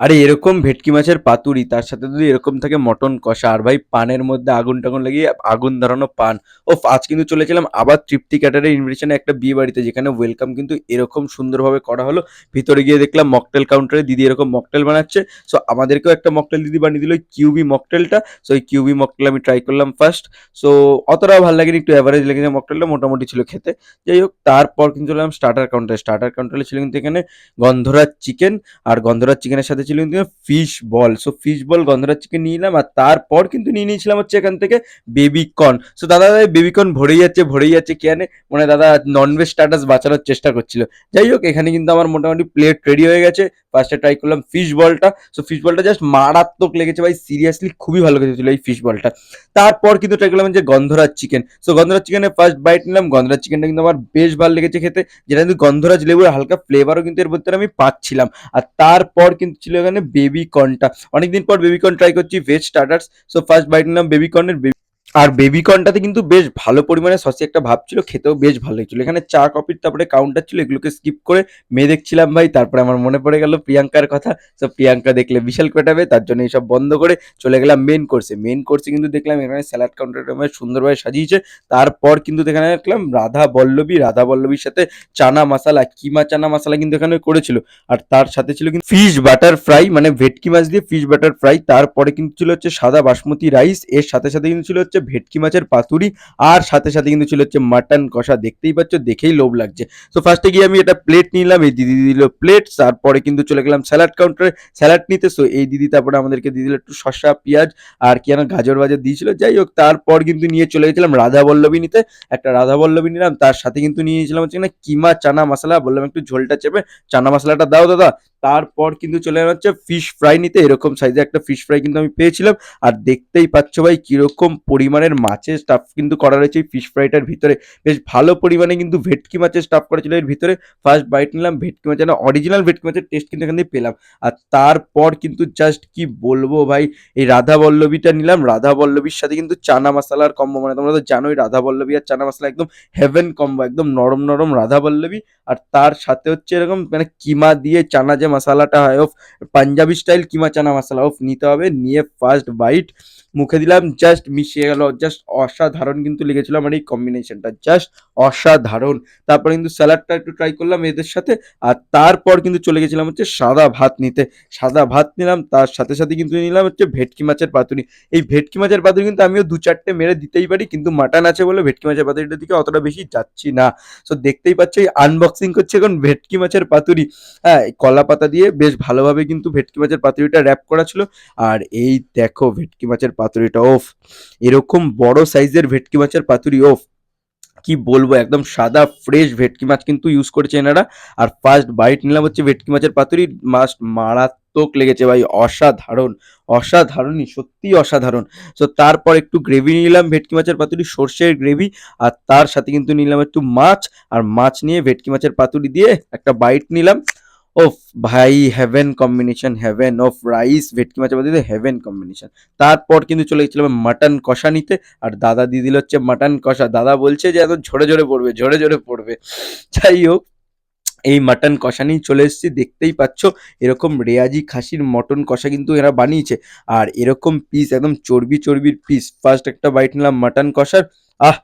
আরে এরকম ভেটকি মাছের পাতুরি, তার সাথে যদি এরকম থাকে মটন কষা, আর ভাই পানের মধ্যে আগুন টাগুন লাগিয়ে আগুন ধরানো পান। ও আজ কিন্তু চলেছিলাম আবার তৃপ্তি ক্যাটারের ইনভিটেশনে একটা বিয়ে বাড়িতে, যেখানে ওয়েলকাম কিন্তু এরকম সুন্দরভাবে করা হলো। ভিতরে গিয়ে দেখলাম মকটেল কাউন্টারে দিদি এরকম মকটেল বানাচ্ছে। সো আমাদেরকেও একটা মকটেল দিদি বানিয়ে দিল কিউবি মকটেলটা সো এই কিউবি মকটেল আমি ট্রাই করলাম ফার্স্ট সো অতটাও ভালো লাগেনি, একটু অ্যাভারেজ লেগেছে মকটেলটা মোটামুটি ছিল খেতে। যাই হোক, তারপর কিন্তু চললাম স্টার্টার কাউন্টারে স্টার্টার কাউন্টারে ছিল কিন্তু এখানে গন্ধরাজ চিকেন আর গন্ধরাজ চিকেনের সাথে ছিল কিন্তু fish ball so fish ball গন্ধরাজ চিকেন নিয়ে নিলাম আর তারপর কিন্তু নিয়ে নিয়েছিলাম হচ্ছে এখান থেকে বেবিকর্ন সো দাদা বেবি কর্ন ভরেই যাচ্ছে ভরেই যাচ্ছে। কেন মানে দাদা ননভেজ স্ট্যাটাস বাঁচানোর চেষ্টা করছিল। যাই হোক, এখানে কিন্তু আমার মোটামুটি প্লেট রেডি হয়ে গেছে। ফার্স্টে ট্রাই করলাম ফিশ বলটা সো ফিশ বলটা জাস্ট মারাত্মক লেগেছে ভাই সিরিয়াসলি খুবই ভালো লেগেছিল এই ফিশ বলটা তারপর কিন্তু ট্রাই করলাম যে গন্ধরাজ চিকেন সো গন্ধরাজ চিকেনের ফার্স্ট বাইট নিলাম, গন্ধরাজ চিকেনটা কিন্তু আমার বেশ ভালো লেগেছে খেতে। যেটা কিন্তু গন্ধরাজ লেবুর হালকা ফ্লেভারও কিন্তু এর মধ্যে আমি পাচ্ছিলাম। আর তারপর কিন্তু ছিল এখানে বেবি কর্নটা অনেকদিন পর বেবি কর্ন ট্রাই করছি veg starters so first bite নিলাম বেবি কর্নের আর বেবি কর্নটাতে কিন্তু বেশ ভালো পরিমাণে সসি একটা ভাব ছিল, খেতেও বেশ ভালো লাগছিল। এখানে চা কফির তারপরে কাউন্টার ছিল, এগুলোকে স্কিপ করে মেয়ে দেখছিলাম ভাই, তারপরে আমার মনে পড়ে গেল প্রিয়াঙ্কার কথা। সো প্রিয়াঙ্কা দেখলে বিশাল পেটাবে তার জন্য এইসব বন্ধ করে চলে গেলাম মেন কোর্সে মেন কোর্সে কিন্তু দেখলাম এখানে স্যালাড কাউন্টারটা বেশ সুন্দরভাবে সাজিয়েছে। তারপর কিন্তু এখানে দেখলাম রাধা বল্লভী, রাধা বল্লভীর সাথে চানা মশালা, কিমা চানা মশালা কিন্তু এখানে করেছিল। আর তার সাথে ছিল কিন্তু ফিশ বাটার ফ্রাই মানে ভেটকি মাছ দিয়ে ফিশ বাটার ফ্রাই তারপরে কিন্তু ছিল হচ্ছে সাদা বাসমতি রাইস এর সাথে সাথে কিন্তু ছিল হচ্ছে ভেটকি মাছের পাতুরি আর সাথে সাথে কিন্তু ছিল হচ্ছে মাটন কষা। দেখতেই পাচ্ছ, দেখেই লোভ লাগছে। তো ফার্স্টে গিয়ে আমি এটা প্লেট নিলাম, এই দিদি দিল প্লেট তারপরে কিন্তু চলে গেলাম স্যালাড কাউন্টারে স্যালাড নিতে সো এই দিদি তারপরে আমাদেরকে দিয়ে দিল একটু শসা, পেঁয়াজ আর কি যেন গাজর বাজার দিয়েছিল। যাই হোক, তারপর কিন্তু নিয়ে চলে গেছিলাম রাধা বল্লভী নিতে। একটা রাধা বল্লভী নিলাম, তার সাথে কিন্তু নিয়ে গেছিলাম হচ্ছে কিমা চানা মশলা, বললাম একটু ঝোলটা চেপে। চানা মশলাটা দাও দাদা তারপর কিন্তু চলে হচ্ছে ফিশ ফ্রাই নিতে। এরকম সাইজে একটা ফিশ ফ্রাই কিন্তু আমি পেয়েছিলাম। আর দেখতেই পাচ্ছ ভাই কীরকম পরিমাণের মাছের স্টাফ কিন্তু করা রয়েছে এই ফিশ ফ্রাইটার ভিতরে। বেশ ভালো পরিমাণে কিন্তু ভেটকি মাছের স্টাফ করা ছিল এর ভিতরে। ফার্স্ট বাইট নিলাম, ভেটকি মাছের অরিজিনাল ভেটকি মাছের টেস্ট কিন্তু এখান থেকে পেলাম। আর তারপর কিন্তু জাস্ট কি বলব ভাই, এই রাধা বল্লভীটা নিলাম। রাধা বল্লভীর সাথে কিন্তু চানা মশলার কম্বো মানে তোমরা তো জানোই রাধা বল্লভী আর চানা মশলা একদম হেভেন কম্বো একদম নরম নরম রাধা বল্লভী। আর তার সাথে হচ্ছে এরকম মানে কিমা দিয়ে চানা যে মশলাটা হয়। Of Punjabi style keema chana masala. Of নিতে হবে। নিয়ে ফার্স্ট বাইট মুখে দিলাম জাস্ট মিশিয়ে গেল। জাস্ট অসাধারণ কিন্তু লেগেছিল আমার এই কম্বিনেশনটা জাস্ট অসাধারণ। তারপর কিন্তু স্যালাডটা একটু ট্রাই করলাম এদের সাথে। আর তারপর কিন্তু চলে গেছিলাম হচ্ছে সাদা ভাত নিতে। সাদা ভাত নিলাম, তার সাথে সাথে কিন্তু নিলাম হচ্ছে ভেটকি মাছের পাতুরি। এই ভেটকি মাছের পাতুরি কিন্তু আমিও দু চারটে মেরে দিতেই পারি, কিন্তু মাটন আছে বলে ভেটকি মাছের পাতুরিটার দিকে অতটা বেশি যাচ্ছি না। সো দেখতেই পাচ্ছ আনবক্সিং করছে এখন ভেটকি মাছের পাতুরি। হ্যাঁ কলা পাতা দিয়ে বেশ ভালোভাবে কিন্তু ভেটকি মাছের পাতুরিটা র্যাপ করা ছিল। আর এই দেখো ভেটকি মাছের পাতুরিটা, ওফ, এরকম বড় সাইজের ভেটকি মাছের পাতুরি, ওফ, কি বলব, একদম সাদা ফ্রেশ ভেটকি মাছ কিন্তু ইউজ করেছে এনারা। আর ফার্স্ট বাইট নিলাম হচ্ছে ভেটকি মাছের পাতুরি মাছ মারাত্মক লেগেছে ভাই, অসাধারণ, অসাধারণই সত্যি অসাধারণ। তো তারপর একটু গ্রেভি নিলাম ভেটকি মাছের পাতুরি, সর্ষের গ্রেভি আর তার সাথে কিন্তু নিলাম একটু মাছ, আর মাছ নিয়ে ভেটকি মাছের পাতুরি দিয়ে একটা বাইট নিলাম। ওফ ভাই heaven combination heaven of rice ভেটকি মাছের পাতুরি হেভেন কম্বিনেশন তারপর কিন্তু চলে গেছিলাম মাটন কষা নিতে, আর দাদা দিয়ে দিল হচ্ছে মাটন কষা। দাদা বলছে যে এত ঝরে ঝরে পড়বে, ঝরে ঝরে পড়বে। যাই হোক, এই মাটন কষা নিয়ে চলে এসেছি, দেখতেই পাচ্ছ, এরকম রেয়াজি খাসির মটন কষা কিন্তু এরা বানিয়েছে। আর এরকম পিস একদম চর্বি চর্বির পিস ফার্স্ট একটা বাইট নিলাম মাটন কষার। আহ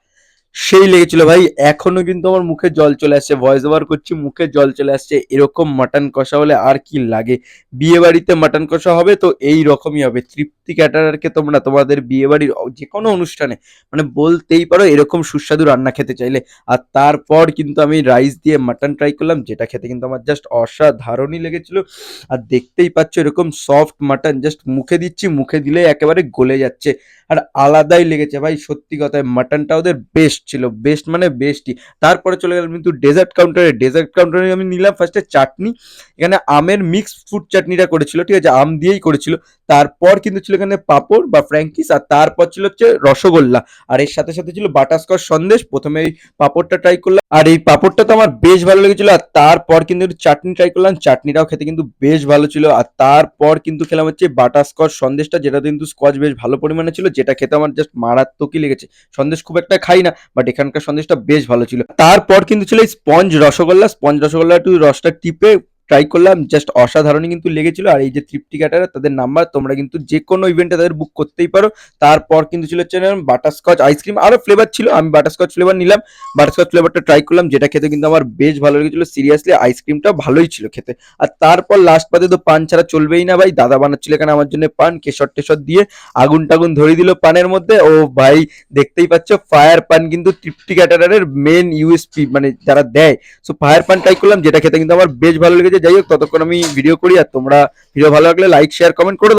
সেই লেগেছিল, ভাই। এখনও কিন্তু আমার মুখে জল চলে আসছে। ভয়েস ওভার করছি, মুখে জল চলে আসছে। এরকম মাটন কষা হলে আর কি লাগে? বিয়ে বাড়িতে মাটন কষা হবে তো এই রকমই হবে। তৃপ্তি ক্যাটারারকে তোমরা, তোমাদের বিয়ে বাড়ির যে কোনো অনুষ্ঠানে মানে বলতেই পারো এরকম সুস্বাদু রান্না খেতে চাইলে। আর তারপর কিন্তু আমি রাইস দিয়ে মাটন ট্রাই করলাম, যেটা খেতে কিন্তু আমার জাস্ট অসাধারণই লেগেছিল। আর দেখতেই পাচ্ছ এরকম সফট মাটন জাস্ট মুখে দিচ্ছি, মুখে দিলে একেবারে গলে যাচ্ছে। আর আলাদাই লেগেছে, ভাই। সত্যি কথায় মাটনটা ওদের বেস্ট ছিল বেস্ট মানে বেস্টই তারপরে চলে গেলাম কিন্তু ডেজার্ট কাউন্টারে ডেজার্ট কাউন্টারে আমি নিলাম ফার্স্টে চাটনি। এখানে আমের মিক্স ফ্রুট চাটনিটা করেছিল, ঠিক আছে? আম দিয়েই করেছিল। তারপর কিন্তু ছিল এখানে পাপড় বা ফ্র্যাঙ্কিস আর তারপর ছিল হচ্ছে রসগোল্লা। আর এর সাথে সাথে ছিল বাটারস্কচ সন্দেশ। প্রথমে এই পাপড়টা ট্রাই করলাম। আর এই পাপড়টা তো আমার বেশ ভালো লেগেছিল, আর তারপর কিন্তু চাটনি ট্রাই করলাম। চাটনিটাও খেতে কিন্তু বেশ ভালো ছিল। আর তারপর কিন্তু খেলাম হচ্ছে বাটারস্কচ সন্দেশটা, যেটা কিন্তু স্কচ বেশ ভালো পরিমাণে ছিল, যেটা খেতে আমার জাস্ট মারাত্মকই লেগেছে। সন্দেশ খুব একটা খাই না বাট এখানকার সন্দেশটা বেশ ভালো ছিল। তারপর কিন্তু ছিল এই স্পঞ্জ রসগোল্লা। স্পঞ্জ রসগোল্লা একটু রসটা টিপে ট্রাই করলাম জাস্ট অসাধারণই কিন্তু লেগেছিল। আর এই যে তৃপ্তি ক্যাটারার তাদের নাম্বার তোমরা কিন্তু যে কোনো ইভেন্টে তাদের বুক করতেই পারো। তারপর কিন্তু ছিল হচ্ছে বাটারস্কচ আইসক্রিম আরও ফ্লেভার ছিল, আমি বাটারস্কচ ফ্লেভার নিলাম। বাটার বাটারস্কচ ফ্লেভারটা ট্রাই করলাম, যেটা খেতে কিন্তু আমার বেশ ভালো লেগেছিল। সিরিয়াসলি আইসক্রিমটা ভালোই ছিল খেতে। আর তারপর লাস্ট পাতে তো পান ছাড়া চলবেই না ভাই। দাদা বানাচ্ছিল এখানে আমার জন্য পান, কেশর টেশর দিয়ে আগুন টাগুন ধরিয়ে দিল পানের মধ্যে। ও ভাই, দেখতেই পাচ্ছ ফায়ার পান কিন্তু তৃপ্তি ক্যাটারের মেন ইউএসপি মানে যারা দেয়। সো ফায়ার পান ট্রাই করলাম, যেটা খেতে কিন্তু আমার বেশ ভালো লেগেছে। যাই হোক, ততক্ষণ আমি ভিডিও করি আর তোমরা ভিডিও ভালো লাগলে লাইক শেয়ার কমেন্ট করে।